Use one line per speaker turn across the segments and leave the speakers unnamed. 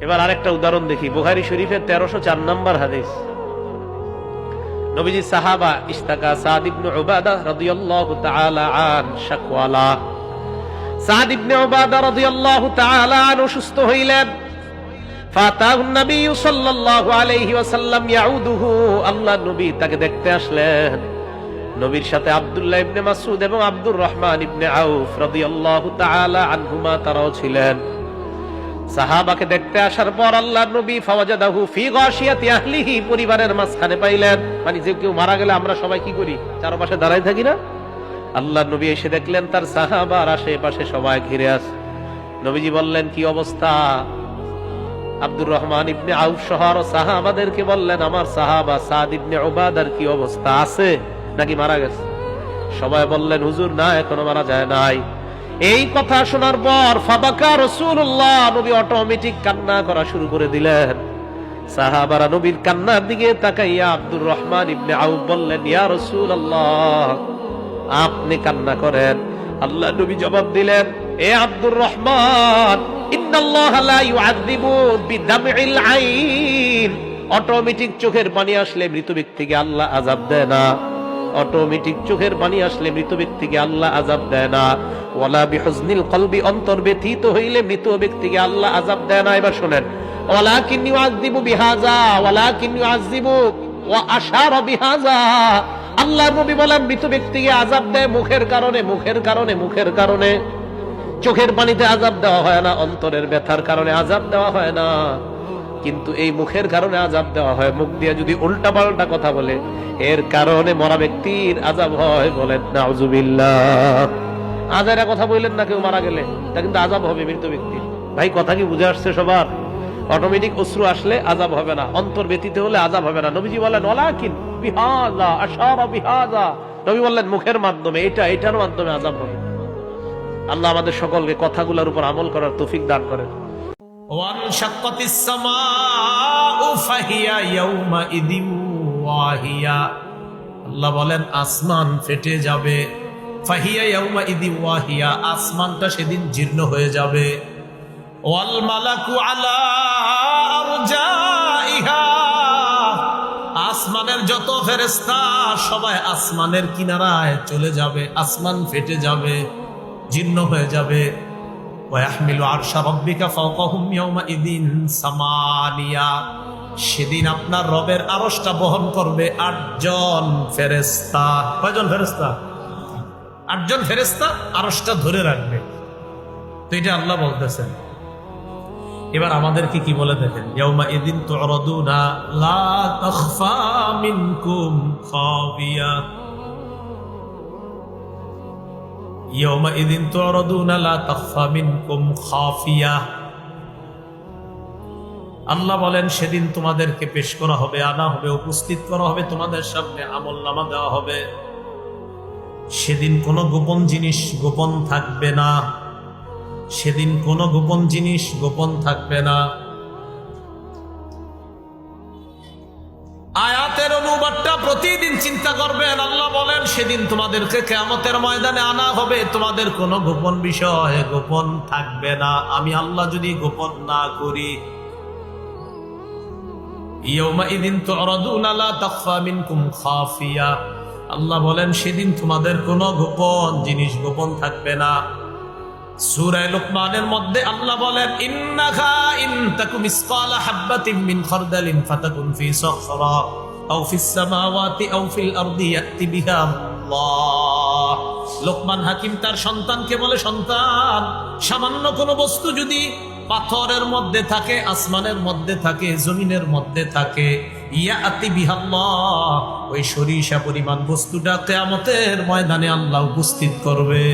এবার আরেকটা উদাহরণ দেখি। বুখারি শরীফের তেরোশো চার নম্বর হাদিস। নবীজি সাহাবা ইস্তাকা সাদ ইবনে উবাদা রাদিয়াল্লাহু তাআলা আন শাকওয়ালা। সাদ ইবনে উবাদা রাদিয়াল্লাহু তাআলা আন অসুস্থ হইলেন। ফাতাহু নবী সাল্লাল্লাহু আলাইহি ওয়াসাল্লাম ইয়াউদুহু, আল্লাহ নবী তাকে দেখতে আসলেন। নবীর সাথে আব্দুল্লাহ ইবনে মাসউদ এবং আব্দুর রহমান ইবনে আউফ রাদিয়াল্লাহু তাআলা আনহুমা তারাও ছিলেন। সাহাবাকে দেখতে আসার পর আল্লাহ নবী ফাওয়াজাদাহু ফি গাশিয়াতি আহলিহি পরিবারের মাঝখানে পাইলেন। মানে যে কেউ মারা গেলে আমরা সবাই কি করি? চারপাশে দাঁড়াই থাকি না? আল্লাহ নবী এসে দেখলেন তার সাহাবার আশেপাশে সবাই ঘিরে আছে। নবীজি বললেন, কি অবস্থা? আব্দুর রহমান ইবনে আউফ সহ আরও সাহাবাদেরকে বললেন, আমার সাহাবা সাদ ইবনে উবাদার কি অবস্থা আছে? নাকি মারা গেছে? সবাই বললেন, হুজুর, না, এখনও মারা যায় নাই। এই কথা শোনার পর ফাবাকা রসুল্লাহ নবী অটোমেটিক কান্না করা শুরু করে দিলেন। সাহাবারা নবীর কান্নার দিকে তাকাইয়া আব্দুর রহমান ইবনে আউফ বললেন, ইয়া রসুল আল্লাহ আপনি কান্না করেন। আল্লাহ নবী জবাব দিলেন, এ আব্দুর রহমান অটোমেটিক চোখের পানি আসলে মৃত ব্যক্তিকে আল্লাহ আযাব দেয় না। অটোমেটিক চোখের পানি আসলে মৃত ব্যক্তিকে আল্লাহ আযাব দেয় না। ওয়ালা বিহুজনিল কলবি অন্তর ব্যথিত হইলে মৃত ব্যক্তিকে আল্লাহ আযাব দেয় না। এবার শুনেন। ওয়ালাকিন ইউআযিবু বিহাযা, ওয়ালাকিন ইউআযিবু ওয়া আশারা বিহাযা। আল্লাহ নবী বলেন, মৃত ব্যক্তিকে আযাব দেয় মুখের কারণে মুখের কারণে মুখের কারণে। চোখের পানিতে আজাব দেওয়া হয় না, অন্তরের ব্যথার কারণে আজাব দেওয়া হয় না। কিন্তু এই মুখের কারণে আজাব দেওয়া হয়। মুখ দিয়ে যদি উল্টা পাল্টা কথা বলে, এর কারণে মরা ব্যক্তির আজাব হয় বলেন, নাউজুবিল্লাহ। আজারা কথা বললেন না, কেউ মারা গেলে। তা কিন্তু আজাব হবে মৃত ব্যক্তির ভাই, কথা কি বুঝে আসছে সবার? অটোমেটিক অশ্রু আসলে আজাব হবে না। অন্তর ব্যতীত হলে আজাব হবে না। নবীজি বলেন ওলাকিন বিহাজা আশারা বিহাজা নবী বললেন, মুখের মাধ্যমে, এটা এটার মাধ্যমে আজাব হবে। আল্লাহ আমাদের সকলকে কথাগুলোর উপর আমল করার তৌফিক দান করেন।
আল্লাহ বলেন, আসমান ফেটে যাবে। ফাহিয়া ওয়াহিয়া, আসমানটা সেদিন জীর্ণ হয়ে যাবে। ওয়াল আসমানের যত ফেরেশতা সবাই আসমানের কিনারায় চলে যাবে, আসমান ফেটে যাবে, জীর্ণ হয়ে যাবে। ওয়াহমিলু আরশা রব্বিকা ফাওকাহুম ইয়াউমাইদিন সামানিয়া সেদিন আপনার রবের আরশটা বহন করবে আটজন ফেরেস্তা কয়জন ফেরেস্তা আটজন ফেরেস্তা আরশটা ধরে রাখবে। তো এটা আল্লাহ বলতেছেন। এবার আমাদেরকে কি বলে দেখেন? ইয়াউমা ইদিন তুরাদুনা লা তাখফা মিনকুম খাবিয়া। ইদিন তো তাফামিন কুম খাফিয়া আল্লাহ বলেন, সেদিন তোমাদেরকে পেশ করা হবে, আনা হবে, উপস্থিত করা হবে, তোমাদের সামনে আমল নামা দেওয়া হবে। সেদিন কোনো গোপন জিনিস গোপন থাকবে না। সেদিন কোনো গোপন জিনিস গোপন থাকবে না। চিন্তা করবেন, আল্লাহ বলেন, সেদিন তোমাদেরকে কেমতের ময়দানে আনা হবে। তোমাদের কোনো গোপন বিষয়, গোপন থাকবে না। আমি আল্লাহ যদি গোপন না করি আল্লাহ বলেন, সেদিন তোমাদের কোনো গোপন জিনিস গোপন থাকবে না। সূরায়ে লুকমানের মধ্যে আল্লাহ বলেন ইন্নাকা ইন তাকুম আও ফিস সামাওয়াতি, আও ফিল আরদি ইয়াতি বিহা আল্লাহ। লোকমান হাকিম তার সন্তানকে বলে, সন্তান, সামান্য কোনো বস্তু যদি পাথরের মধ্যে থাকে, আসমানের মধ্যে থাকে, জমিনের মধ্যে থাকে ইয়া আতি বিহাল্লাহ ওই সরিষা পরিমাণ বস্তুটা কেয়ামতের ময়দানে আল্লাহ উপস্থিত করবে।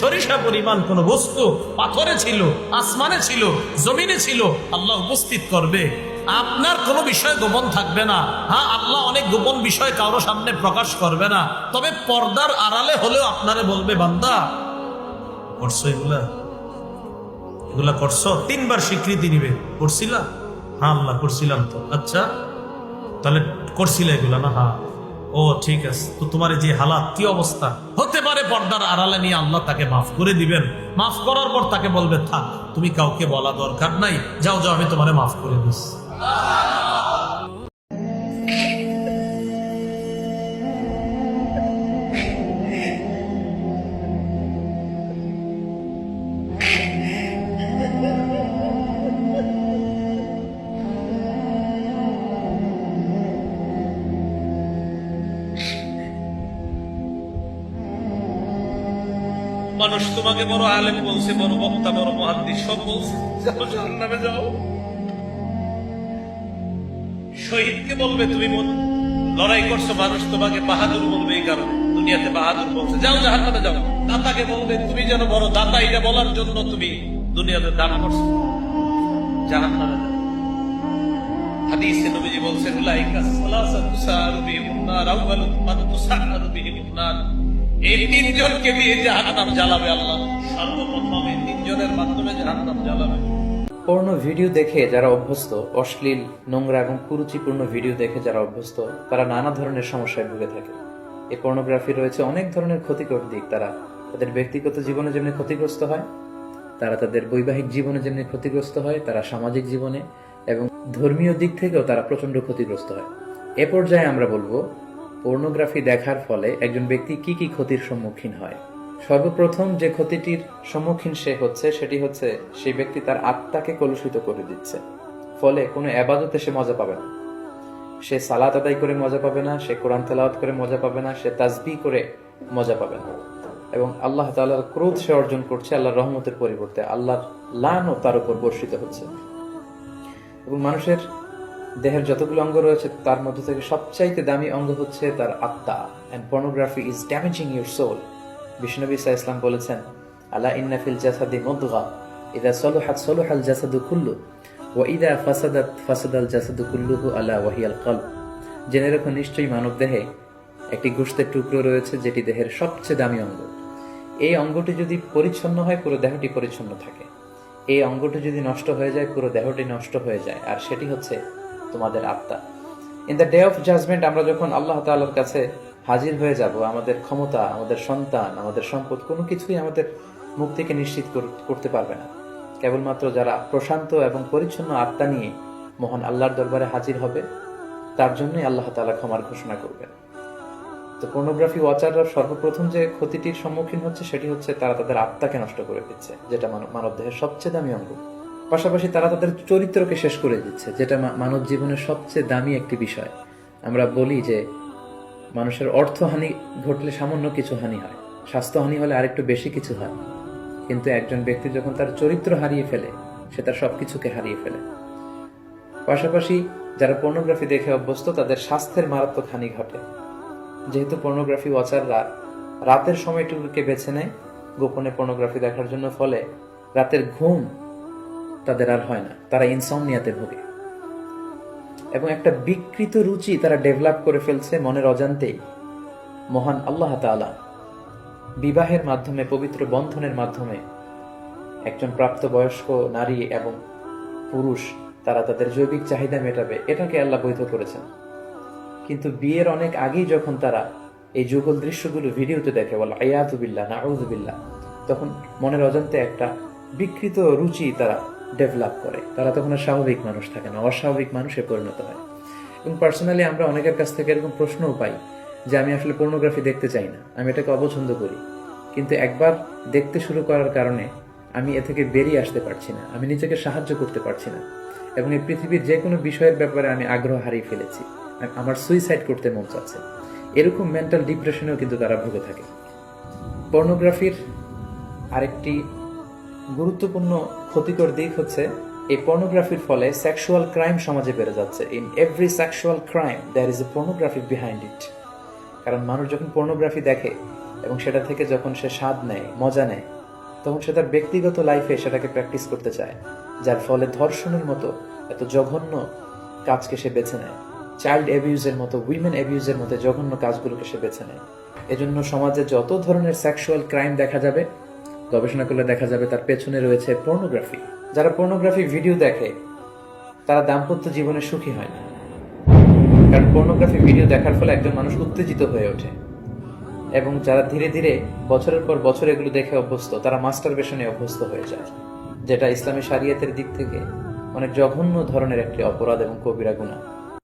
সরিষা পরিমাণ কোন বস্তু পাথরে ছিল, আসমানে ছিল, জমিনে ছিল, আল্লাহ উপস্থিত করবে। আপনার কোনো বিষয় গোপন থাকবে না। হ্যাঁ আল্লাহ অনেক গোপন বিষয় কারও সামনে প্রকাশ করবে না। তবে পর্দার আড়ালে হলেও আপনারে বলবে, বান্দা, করছ এগুলা? এগুলা করছ? তিনবার স্বীকৃতি নিবে। করছিলা? হ্যাঁ আল্লাহ, করছিলাম তো। আচ্ছা তাহলে করছিলে এগুলা না? হ্যাঁ। ও, ঠিক আছে। তো তোমার যে হালাত, কি অবস্থা? হতে পারে পর্দার আড়ালে নিয়ে আল্লাহ তাকে মাফ করে দিবেন। মাফ করার পর তাকে বলবে, থাক, তুমি কাউকে বলা দরকার নাই। যাও যাও, আমি তোমারে মাফ করে দিস মানুষ তোমাকে বড় আলেম বলছে বড় বক্তা বড় মহাদ্দিস সব বলছে। যাও জাহান্নামে যাও। শহীদকে বলবে তুমি লড়াই করছ মানুষ, তোমাকে বাহাদুর বলবে এই কারণে। দুনিয়াতে বাহাদুর বলছে, যাও জাহান্নামে যাও। দাতাকে বলবে, তুমি যেন বড় দাতা, এটা বলার জন্য তুমি দুনিয়াতে দান করছ। জাহান্নামে যাও। হাদিসে নবীজি বলছেন, উলাইকা মান তুসারু বিহিম এই তিনজনকে দিয়ে জাহান্নাম জ্বালাবে আল্লাহ। সর্বপ্রথম তিনজনের মাধ্যমে জাহান্নাম জ্বালাবে।
পর্ণ ভিডিও দেখে যারা অভ্যস্ত, অশ্লীল, নোংরা এবং কুরুচিপূর্ণ ভিডিও দেখে যারা অভ্যস্ত, তারা নানা ধরনের সমস্যায় ভুগে থাকে। এই পর্নোগ্রাফি রয়েছে অনেক ধরনের ক্ষতিকর দিক। তারা তাদের ব্যক্তিগত জীবনে যেমনি ক্ষতিগ্রস্ত হয়, তারা তাদের বৈবাহিক জীবনে যেমনি ক্ষতিগ্রস্ত হয়, তারা সামাজিক জীবনে এবং ধর্মীয় দিক থেকেও তারা প্রচণ্ড ক্ষতিগ্রস্ত হয়। এ পর্যায়ে আমরা বলব, পর্নোগ্রাফি দেখার ফলে একজন ব্যক্তি কি কি ক্ষতির সম্মুখীন হয়। সর্বপ্রথম যে ক্ষতিটির সম্মুখীন সে হচ্ছে, সেটি হচ্ছে সেই ব্যক্তি তার আত্মাকে কলুষিত করে দিচ্ছে। ফলে কোনো আবাদতে সে মজা পাবে না। সে সালাত আদায় করে মজা পাবে না, সে কোরআন তেলাওয়াত করে মজা পাবে না, সে তাজবি করে মজা পাবে না। এবং আল্লাহ তাআলার ক্রোধ সে অর্জন করছে, আল্লাহর রহমতের পরিবর্তে। আল্লাহর লানও তার উপর বর্ষিত হচ্ছে। এবং মানুষের দেহের যতগুলো অঙ্গ রয়েছে, তার মধ্যে থেকে সবচাইতে দামি অঙ্গ হচ্ছে তার আত্মা। And pornography is damaging your soul বিষ্ণবী ইসা ইসলাম বলেছেন, আলা ইন্নাফিল জাসাদি মুদগা, ইদা সলুহাত সলুহাল জাসাদু কুল্লু ও ইদা ফাসাদাত ফাসাদাল জাসাদু কুল্লুহু আলা ওয়াহিয়াল কলব। জেনে রেখো, নিশ্চয়ই মানব দেহে একটি গোষ্ঠের টুকরো রয়েছে যেটি দেহের সবচেয়ে দামি অঙ্গ। এই অঙ্গটি যদি পরিচ্ছন্ন হয়, পুরো দেহটি পরিচ্ছন্ন থাকে। এই অঙ্গটি যদি নষ্ট হয়ে যায়, পুরো দেহটি নষ্ট হয়ে যায়। আর সেটি হচ্ছে তোমাদের আত্মা। In the day of judgement আমরা যখন আল্লাহ তাআলার কাছে হাজির হয়ে যাব, আমাদের ক্ষমতা, আমাদের সন্তান, আমাদের সম্পদ, কোনো কিছুই আমাদের মুক্তিকে নিশ্চিত করতে পারবে না। কেবলমাত্র যারা প্রশান্ত এবং পরিচ্ছন্ন আত্মা নিয়ে মহান আল্লাহর দরবারে হাজির হবে, তার জন্যই আল্লাহ তাআলা ক্ষমার ঘোষণা করবেন। তো পর্নোগ্রাফি ওয়াচাররা সর্বপ্রথম যে ক্ষতিটির সম্মুখীন হচ্ছে, সেটি হচ্ছে তারা তাদের আত্মাকে নষ্ট করে দিচ্ছে, যেটা মানব দেহের সবচেয়ে দামি অঙ্গ। পাশাপাশি তারা তাদের চরিত্রকে শেষ করে দিচ্ছে, যেটা মানব জীবনের সবচেয়ে দামি একটি বিষয়। আমরা বলি যে মানুষের অর্থহানি ঘটলে সামান্য কিছু হানি হয়। স্বাস্থ্যহানি হলে আরেকটু বেশি কিছু হয়। কিন্তু একজন ব্যক্তি যখন তার চরিত্র হারিয়ে ফেলে, সে তার সবকিছুকে হারিয়ে ফেলে। পাশাপাশি যারা পর্নোগ্রাফি দেখে অভ্যস্ত, তাদের স্বাস্থ্যের মারাত্মক হানি ঘটে। যেহেতু পর্নোগ্রাফি ওয়াচাররা রাতের সময়টুকুকে বেছে নেয়, গোপনে পর্নোগ্রাফি দেখার জন্য ফলে রাতের ঘুম তাদের আর হয় না। তারা ইনসমনিয়াতে ভোগে। এবং একটা বিকৃত রুচি তারা ডেভেলপ করে ফেলছে মনের অজান্তেই। মহান আল্লাহ তাআলা বিবাহের মাধ্যমে, পবিত্র বন্ধনের মাধ্যমে একজন প্রাপ্তবয়স্ক নারী এবং পুরুষ তারা তাদের জৈবিক চাহিদা মেটাবে, এটাকে আল্লাহ বৈধ করেছেন। কিন্তু বিয়ের অনেক আগেই যখন তারা এই যুগল দৃশ্যগুলো ভিডিওতে দেখে বলে আয়াতুবিল্লাহ নাউজুবিল্লাহ তখন মনের অজান্তে একটা বিকৃত রুচি তারা ডেভেলপ করে। তারা তখন আর স্বাভাবিক মানুষ থাকে না, অস্বাভাবিক মানুষে পরিণত হয়। এবং পার্সোনালি আমরা অনেকের কাছ থেকে এরকম প্রশ্নও পাই যে আমি আসলে পর্নোগ্রাফি দেখতে চাই না, আমি এটাকে অপছন্দ করি। কিন্তু একবার দেখতে শুরু করার কারণে আমি এ থেকে বেরিয়ে আসতে পারছি না, আমি নিজেকে সাহায্য করতে পারছি না। এবং এই পৃথিবীর যে কোনো বিষয়ের ব্যাপারে আমি আগ্রহ হারিয়ে ফেলেছি আমার সুইসাইড করতে মন চাচ্ছে। এরকম মেন্টাল ডিপ্রেশনেও কিন্তু তারা ভুগে থাকে। পর্নোগ্রাফির আরেকটি গুরুত্বপূর্ণ ক্ষতিকর দিক হচ্ছে, এই পর্নোগ্রাফির ফলে সেক্সুয়াল ক্রাইম সমাজে বেড়ে যাচ্ছে। In every sexual crime there is a pornography behind it কারণ মানুষ যখন পর্নোগ্রাফি দেখে এবং সেটা থেকে যখন সে স্বাদ নেয়, মজা নেয়, তখন সে তার ব্যক্তিগত লাইফে সেটাকে প্র্যাকটিস করতে চায়, যার ফলে ধর্ষণের মতো এত জঘন্য কাজকে সে বেছে নেয়। চাইল্ড অ্যাবিউজের মতো উইমেন অ্যাবিউজের মতো জঘন্য কাজগুলোকে সে বেছে নেয়। এজন্য সমাজে যত ধরনের সেক্সুয়াল ক্রাইম দেখা যাবে গবেষণা করলে দেখা যাবে তার পেছনে রয়েছে পর্নোগ্রাফি যারা পর্নোগ্রাফি ভিডিও দেখে, তারা দাম্পত্য জীবনে সুখী হয় না। কারণ পর্নোগ্রাফি ভিডিও দেখার ফলে একজন মানুষ উত্তেজিত হয়ে ওঠে। এবং যারা ধীরে ধীরে বছরের পর বছর এগুলো দেখে অভ্যস্ত, তারা মাস্টার বেশনে অভ্যস্ত হয়ে যায়, যেটা ইসলামী শরিয়তের দিক থেকে অনেক জঘন্য ধরনের একটি অপরাধ এবং কবিরা গুণা।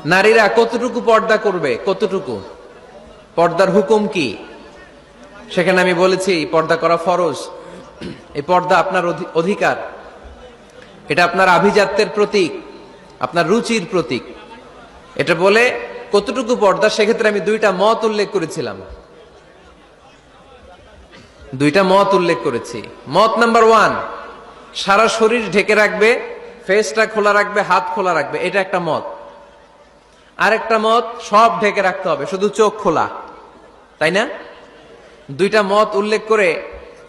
নারীরা কতটুকু পর্দা করবে? কতটুকু? পর্দার হুকুম কি? সেখানে আমি বলেছি, পর্দা করা ফরজ। এই পর্দা আপনার অধি- অধিকার। এটা আপনার আভিজাত্যের প্রতীক, আপনার রুচির প্রতীক। এটা বলে কতটুকু পর্দা, সেক্ষেত্রে আমি দুইটা মত উল্লেখ করেছিলাম। দুইটা মত উল্লেখ করেছি। মত নাম্বার ওয়ান, সারা শরীর ঢেকে রাখবে ফেসটা খোলা রাখবে, হাত খোলা রাখবে। এটা একটা মত। আরেকটা মত, সব ঢেকে রাখতে হবে, শুধু চোখ খোলা। তাই না? দুইটা মত উল্লেখ করে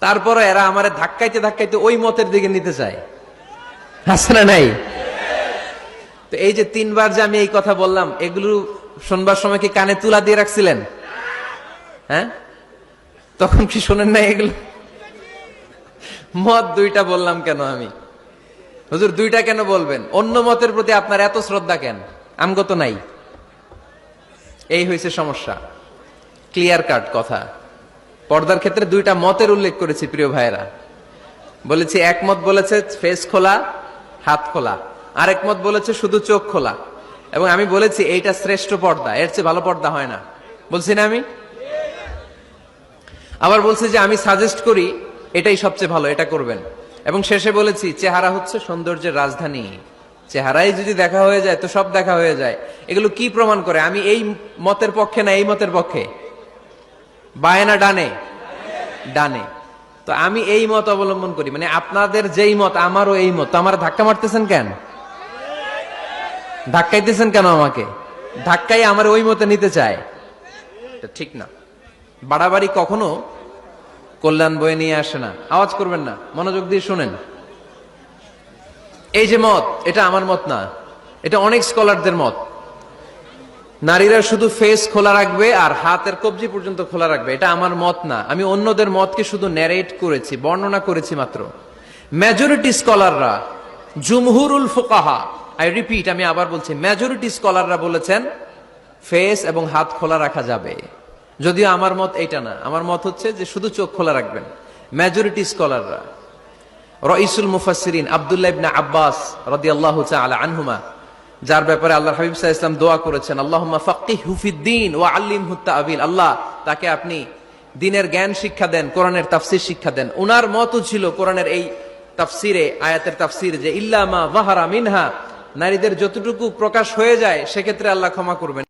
তারপরে এরা আমারে ধাক্কাইতে ধাক্কাইতে ওই মতের দিকে নিতে চায়। আছে না নাই? তো এই যে তিনবার যে আমি এই কথা বললাম, এগুলো শোনবার সময় কি কানে তুলা দিয়ে রাখছিলেন? হ্যাঁ? তখন কি শোনেন না এগুলো? মত দুইটা বললাম কেন আমি? হুজুর, দুইটা কেন বলবেন? অন্য মতের প্রতি আপনার এত শ্রদ্ধা কেন? আমগত নাই। এই হয়েছে সমস্যা। ক্লিয়ার কাট কথা। পর্দার ক্ষেত্রে দুইটা মতের উল্লেখ করেছি প্রিয় ভাইয়েরা। বলেছি একমত বলেছে ফেস খোলা, হাত খোলা। আরেক মত বলেছে শুধু চোখ খোলা। এবং আমি বলেছি, এইটা শ্রেষ্ঠ পর্দা, এর চেয়ে ভালো পর্দা হয় না। বলছি না আমি? আবার বলছি যে, আমি সাজেস্ট করি, এটাই সবচেয়ে ভালো, এটা করবেন। এবং শেষে বলেছি, চেহারা হচ্ছে সৌন্দর্যের রাজধানী। চেহারাই যদি দেখা হয়ে যায়, তো সব দেখা হয়ে যায়। এগুলো কি প্রমাণ করে? আমি এই মতের পক্ষে না এই মতের পক্ষে? বায়না ডানে? ডানে। তো আমি এই মত অবলম্বন করি। মানে আপনাদের যেই মত, আমারও এই মত। আমার ধাক্কা মারতেছেন কেন? ধাক্কাইতেছেন কেন আমাকে? ধাক্কাই আমার ওই মতে নিতে চায়। ঠিক না। বাড়াবাড়ি কখনো কল্যাণ বয়ে নিয়ে আসে না। আওয়াজ করবেন না। মনোযোগ দিয়ে শুনেন। এই যে মত, এটা আমার মত না। এটা অনেক স্কলারদের মত। নারীরা শুধু ফেস খোলা রাখবে আর হাতের কবজি পর্যন্ত খোলা রাখবে। এটা আমার মত না। আমি অন্যদের মতকে শুধু ন্যারেট করেছি, বর্ণনা করেছি মাত্র। মেজরিটি স্কলাররা জুমহুরুল ফোকাহা আই রিপিট আমি আবার বলছি মেজরিটি স্কলাররা বলেছেন ফেস এবং হাত খোলা রাখা যাবে। যদিও আমার মত এইটা না। আমার মত হচ্ছে যে শুধু চোখ খোলা রাখবেন। মেজরিটি স্কলাররা রইসুল মুফাসসিরিন আব্দুল্লাহ ইবনে আব্বাস রাদিয়াল্লাহু তাআলা আনহুমা যার ব্যাপারে আল্লাহ হাবিব সাহা ইসলাম দোয়া করেছেন আল্লাহ ফাকি হুফিদ্দিন ও আল্লিম হুত্তা আবিল আল্লাহ তাকে আপনি দিনের জ্ঞান শিক্ষা দেন, কোরআনের তাফসির শিক্ষা দেন। উনার মতও ছিল কোরআনের এই তাফসিরে, আয়াতের তাফসির যে ইল্লামা ওয়াহারা মিনহা। নারীদের যতটুকু প্রকাশ হয়ে যায়, সেক্ষেত্রে আল্লাহ ক্ষমা করবেন।